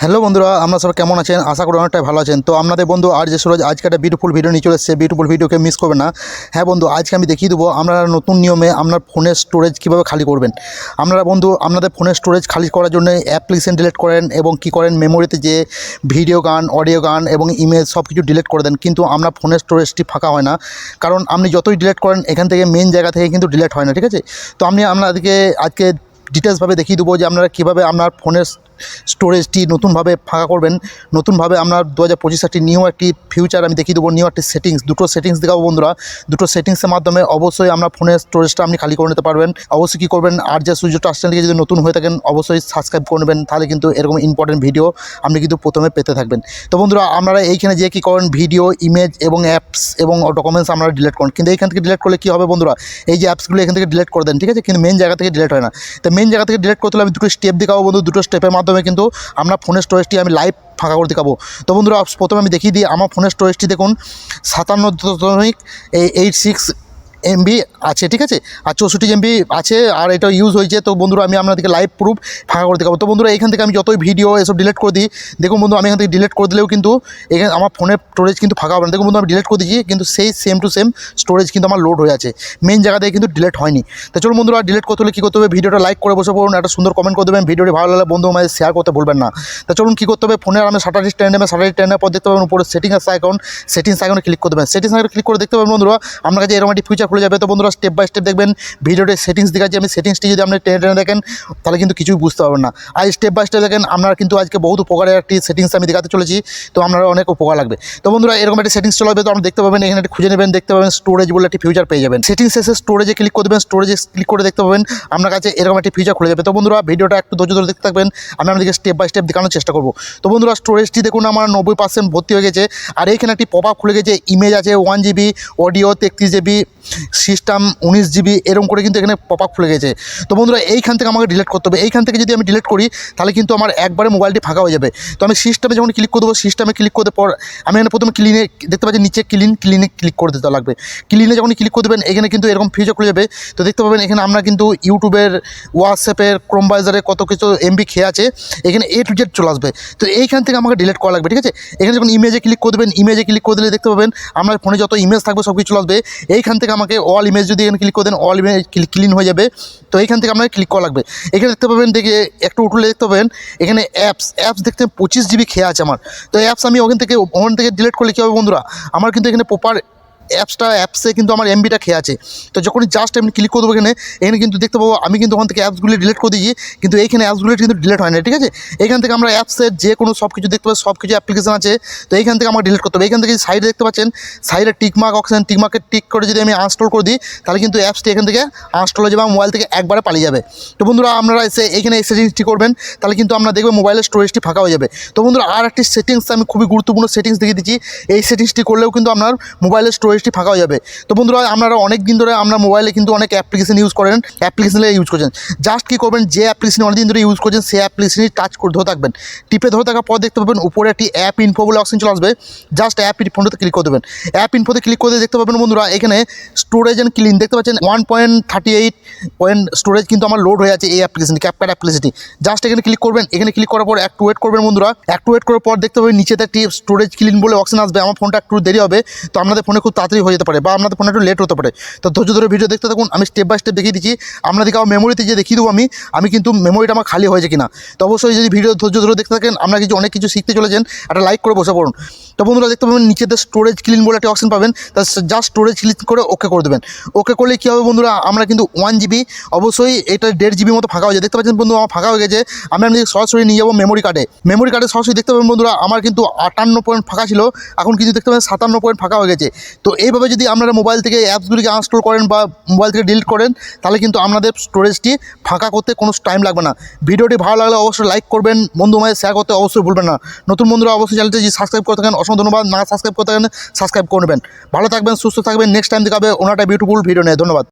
Hello বন্ধুরা আপনারা সবাই কেমন আছেন? আশা করি অনেকটাই ভালো আছেন। তো আপনাদের বন্ধু আর যে সুরজ, আজকে একটা বিউটিফুল ভিডিও নিয়ে চলে এসেছে। বিউটিফুল ভিডিওকে মিস করবে না। হ্যাঁ বন্ধু, আজকে আমি দেখিয়ে দেবো আপনারা নতুন নিয়মে আপনার ফোনের স্টোরেজ কীভাবে খালি করবেন। আপনারা বন্ধু, আপনাদের ফোনের স্টোরেজ খালি করার জন্য অ্যাপ্লিকেশন ডিলিট করেন এবং কি করেন? মেমোরিতে যে ভিডিও গান অডিও গান এবং ইমেজ সব কিছু ডিলিট করে দেন। কিন্তু আপনার ফোনের স্টোরেজটি ফাঁকা হয় না। কারণ আপনি যতই ডিলিট করেন, এখান থেকে মেন জায়গা থেকে কিন্তু ডিলিট হয় না, ঠিক আছে? তো আমি আপনাদেরকে আজকে ডিটেলসভাবে দেখিয়ে দেবো যে আপনারা কীভাবে আপনার ফোনের স্টোরেজটি নতুনভাবে ফাঁকা করবেন। নতুনভাবে আপনার দু হাজার পঁচিশ একটি নিউ একটি ফিউচার আমি দেখিয়ে দেবো, নিউ একটি সেটিংস। দুটো সেটিংস দেখাবো বন্ধুরা। দুটো সেটিংসের মাধ্যমে অবশ্যই আপনার ফোনের স্টোরেজটা আপনি খালি করে নিতে পারবেন। অবশ্যই কী করবেন, আর যে সূর্য ট্রাস্ট চ্যানেলকে যদি নতুন হয়ে থাকেন, অবশ্যই সাবস্ক্রাইব করে নেবেন, তাহলে কিন্তু এরকম ইম্পর্টেন্ট ভিডিও আপনি কিন্তু প্রথমে পেতে থাকবেন। তো বন্ধুরা, আপনারা এইখানে যে কী করেন ভিডিও ইমেজ এবং অ্যাপস এবং ডকুমেন্টস আপনারা ডিলিট করেন। কিন্তু এইখান থেকে ডিলিট করলে কী হবে বন্ধুরা, এই যে অ্যাপসগুলো এখান থেকে ডিলিট করে দেন, ঠিক আছে? কিন্তু মেন জায়গা থেকে ডিলেট হয় না। তো মেন জায়গা থেকে ডিলিট করতে হলে আমি দুটো স্টেপ দেখাবো বন্ধু। দুটো স্টেপের কিন্তু আমরা ফোনের স্টোরেজটি আমি লাইভ ফাঁকা করে দেখাবো। তো বন্ধুরা, প্রথমে আমি দেখিয়ে দিই, আমার ফোনের স্টোরেজটি দেখুন, সাতান্ন দশমিক এইট সিক্স এমবি আছে, ঠিক আছে? আর চৌষট্টি এমবি আছে, আর এটা ইউজ হয়েছে। তো বন্ধুরা, আমি আপনাদেরকে লাইভ প্রুফ ফাঁকা করে দেখাবো তো বন্ধুরা, এখান থেকে আমি যতই ভিডিও এসব ডিলিট করে দিই, দেখুন বন্ধু, আমি এখান থেকে ডিলিট করে দিলেও কিন্তু এখানে আমার ফোনের স্টোরেজ কিন্তু ফাঁকা হবে না। দেখুন বন্ধু, আমি ডিলিট করে দিয়েছি, কিন্তু সেই সেম টু সেম স্টোরেজ কিন্তু আমার লোড হয়ে আছে। মেন জায়গা থেকে কিন্তু ডিলিট হয়নি। তো চলুন বন্ধুরা ডিলিট করতে হলে কী করতে হবে? ভিডিওটা লাইক করে বসে পড়ুন, একটা সুন্দর কমেন্ট করে দেবেন। ভিডিওটি ভালো লাগলে বন্ধু, আমাদের শেয়ার করতে ভুলবেন না। তো চলুন কী করতে হবে? ফোনের আমি সাটারি স্ট্যান্ড নেবে সাটারি স্ট্যান্ডের পর দেখতে পাবেন, উপরে সেটিংস এখন সেটিংস আইকনে ক্লিক করে দেবেন সেটিংস আইকনে ক্লিক করে দেখতে পাবেন বন্ধুরা, আপনার কাছে এরকম একটি ফিচার খুলে যাবে। তো বন্ধুরা স্টেপ বাই স্টেপ দেখবেন, ভিডিওতে সেটিংস দেখাচ্ছি। আমি সেটিংসটি যদি আপনি টেনে টেনে দেখেন, তাহলে কিন্তু কিছুই বুঝতে পারবেন না। আর স্টেপ বাই স্টেপ দেখেন, আপনার কিন্তু আজকে বহুত উপকারের একটি সেটিংস আমি দেখাতে চলেছি। তো আপনারা অনেক উপকার লাগবে। তো বন্ধুরা, এরকম একটি সেটিংস চলে আসবে। তো আপনি দেখতে পাবেন, এখানে একটি খুঁজে নেবেন, দেখতে পাবেন স্টোরেজ বলে একটি ফিউচার পেয়ে যাবেন। সেটিংস এসে স্টোরেজে ক্লিক করে দেবেন। স্টোরেজে ক্লিক করে দেখতে পাবেন, আপনার কাছে এরকম একটি ফিউচার খুলে যাবে। তো বন্ধুরা, ভিডিওটা একটু ধৈর্য ধরে দেখতে থাকবেন, আমি আপনাদেরকে স্টেপ বাই স্টেপ দেখানোর চেষ্টা করব। তো বন্ধুরা স্টোরেজটি দেখুন, আমার নব্বই পার্সেন্ট ভর্তি হয়ে গেছে। আর এইখানে একটি পপ আপ খুলে গেছে ইমেজ আছে ওয়ান জিবি অডিও তেত্রিশ জিবি সিস্টেম উনিশ জিবি এরকম করে কিন্তু এখানে পপ আপ খুলে গেছে। তো বন্ধুরা, এইখান থেকে আমাকে ডিলিট করতে হবে। এইখান থেকে যদি আমি ডিলিট করি, তাহলে কিন্তু আমার একবারে মোবাইলটি ফাঁকা হয়ে যাবে। তো আমি সিস্টেমে যখন ক্লিক করে দেবো সিস্টেমে ক্লিক করতে পর আমি এখানে প্রথমে ক্লিনে দেখতে পাচ্ছি নিচে ক্লিন ক্লিনে ক্লিক করে দিতে লাগবে। ক্লিনে যখন ক্লিক করে দেবেন এখানে কিন্তু এরকম ফিচার খুলে যাবে। তো দেখতে পাবেন, এখানে আমরা কিন্তু ইউটিউবের, হোয়াটসঅ্যাপের ক্রোমবাইজারে কত কিছু এমবি খেয়ে আছে। এখানে এ টু জেড চলে আসবে। তো এইখান থেকে আমাকে ডিলিট করা লাগবে, ঠিক আছে? এখানে যখন ইমেজে ক্লিক করে দেবেন ইমেজে ক্লিক করে দিলে দেখতে পাবেন আপনার ফোনে যত ইমেজ থাকবে সব কিছু চলে আসবে। এইখান থেকে আমাকে অল ইমেজ যদি এখানে ক্লিক করে দেন অল ইমেজ ক্লিন হয়ে যাবে। তো এখান থেকে আপনাকে ক্লিক করা লাগবে। এখানে দেখতে পাবেন, দেখে একটু উঠলে দেখতে পাবেন, এখানে অ্যাপস অ্যাপস দেখতে পঁচিশ জিবি খেয়ে আছে আমার। তো অ্যাপস আমি ওখান থেকে ওখান থেকে ডিলিট করলে কী হবে বন্ধুরা? আমার কিন্তু এখানে প্রপার অ্যাপসটা, অ্যাপসে কিন্তু আমার এমবিটা খেয়ে আছে। তো যখনই জাস্ট এমনি ক্লিক করে দেবো এখানে এখানে কিন্তু দেখতে পাবো, আমি কিন্তু ওখান থেকে অ্যাপসগুলি ডিলিট করে দিয়েছি, কিন্তু এইখানে অ্যাপসগুলি কিন্তু ডিলিট হয় না ঠিক আছে? এখান থেকে আমরা অ্যাপসের যে কোনো সব কিছু দেখতে পাবো সব কিছু অ্যাপ্লিকেশন আছে, তো এইখান থেকে আমার ডিলিট করতে হবে। এখান থেকে সাইডে দেখতে পাচ্ছেন সাইডে টিকমার্ক অপশান টিকমার্কের টিক করে যদি আমি আনস্টল করে দিই, তাহলে কিন্তু অ্যাপসটি এখান থেকে আনস্টল হয়ে যাবে মোবাইল থেকে একবারে পালিয়ে যাবে। তো বন্ধুরা, আপনারা এসে এখানে এই সেটিংসটি করবেন, তাহলে কিন্তু আমরা দেখবেন মোবাইলের স্টোরেজটি ফাঁকা হয়ে যাবে। তো বন্ধুরা আর একটি সেটিংস আমি খুবই গুরুত্বপূর্ণ সেটিংস দেখিয়ে দিচ্ছি। এই সেটিংসটি করলেও কিন্তু আপনার মোবাইলের স্টোরেজটি ফাঁকা হয়ে যাবে। তো বন্ধুরা, আপনারা অনেক দিন ধরে আপনার মোবাইলে কিন্তু অনেক অ্যাপ্লিকেশন ইউজ করেন অ্যাপ্লিকেশনে ইউজ করছেন। জাস্ট কী করবেন, যে অ্যাপ্লিকেশন অনেকদিন ধরে ইউজ করছেন, সেই অ্যাপ্লিকেশনই টাচ করে ধরে থাকবেন। টিপে ধরে থাকার পর দেখতে পাবেন উপরে একটি অ্যাপ ইনফো বলে অপশন চলে আসবে। জাস্ট অ্যাপ ইনফোতে ক্লিক করে দেবেন। অ্যাপ ইনফোতে ক্লিক করে দেখতে পাবেন বন্ধুরা, এখানে স্টোরেজ অ্যান্ড ক্লিন দেখতে পাচ্ছেন one point thirty eight point storage কিন্তু আমার লোড হয়ে আছে এই অ্যাপ্লিকেশন ক্যাপকার্ড অ্যাপ্লিকেশনটি জাস্ট এখানে ক্লিক করবেন, এখানে ক্লিক করার পর একটু ওয়েট করবেন বন্ধুরা। একটু ওয়েট করার পর দেখতে পাবেন নিচেতে একটি স্টোরেজ ক্লিন বলে অপশন আসবে। আমার ফোনটা একটু দেরি হবে, তো আপনাদের ফোনে খুব তাড়াতাড়ি হয়ে যেতে পারে বা আপনাদের ফোনে একটু লেট হতে পারে। তো ধৈর্য ধরে ভিডিও দেখতে থাকুন, আমি স্টেপ বাই স্টেপ দেখিয়ে দিচ্ছি। আপনাদেরকে আমার মেমোরিতে যে দেখিয়ে দেবো আমি আমি কিন্তু মেমোরিটা আমার খালি হয়েছে কিনা। তো অবশ্যই যদি ভিডিও ধৈর্য ধরে দেখতে থাকেন, আপনারা কিছু অনেক কিছু শিখতে চলেছেন, একটা লাইক করে বসে পড়ুন। তো বন্ধুরা দেখতে পাবেন নিচেতে স্টোরেজ ক্লিন বলে একটা অপশন পাবেন। তা জাস্ট স্টোরেজ ক্লিন করে ওকে করে দেবেন। ওকে করলে কী হবে বন্ধুরা, আমরা কিন্তু ওয়ান জিবি অবশ্যই এটা দেড় জিবি মতো ফাঁকা হয়ে যায়। দেখতে পাচ্ছেন বন্ধু আমার ফাঁকা হয়ে গেছে। আমি আপনি সরাসরি নিয়ে যাব মেমোরি কার্ডে মেমোরি কার্ডে সরাসরি দেখতে পাবেন বন্ধুরা, আমার কিন্তু আটান্ন পয়েন্ট ফাঁকা ছিল। এখন কিন্তু দেখতে পাবেন সাতান্ন পয়েন্ট ফাঁকা হয়ে গেছে। তো এইভাবে যদি আপনারা মোবাইল থেকে অ্যাপসগুলিকে আনস্টল করেন বা মোবাইল থেকে ডিলিট করেন, তাহলে কিন্তু আপনাদের স্টোরেজটি ফাঁকা করতে কোনো টাইম লাগবে না। ভিডিওটি ভালো লাগলে অবশ্যই লাইক করবেন। বন্ধু মায়ের শেয়ার করতে অবশ্যই ভুলবেন না। নতুন বন্ধুরা, অবশ্যই চ্যানেলটি যদি সাবস্ক্রাইব করে থাকেন অসংখ্য ধন্যবাদ। না সাবস্ক্রাইব করতে সাবস্ক্রাইব করবেন ভালো থাকবেন, সুস্থ থাকবেন। নেক্সট টাইম দেখাবে ওনাটা বিউটিফুল ভিডিও নিয়ে। ধন্যবাদ।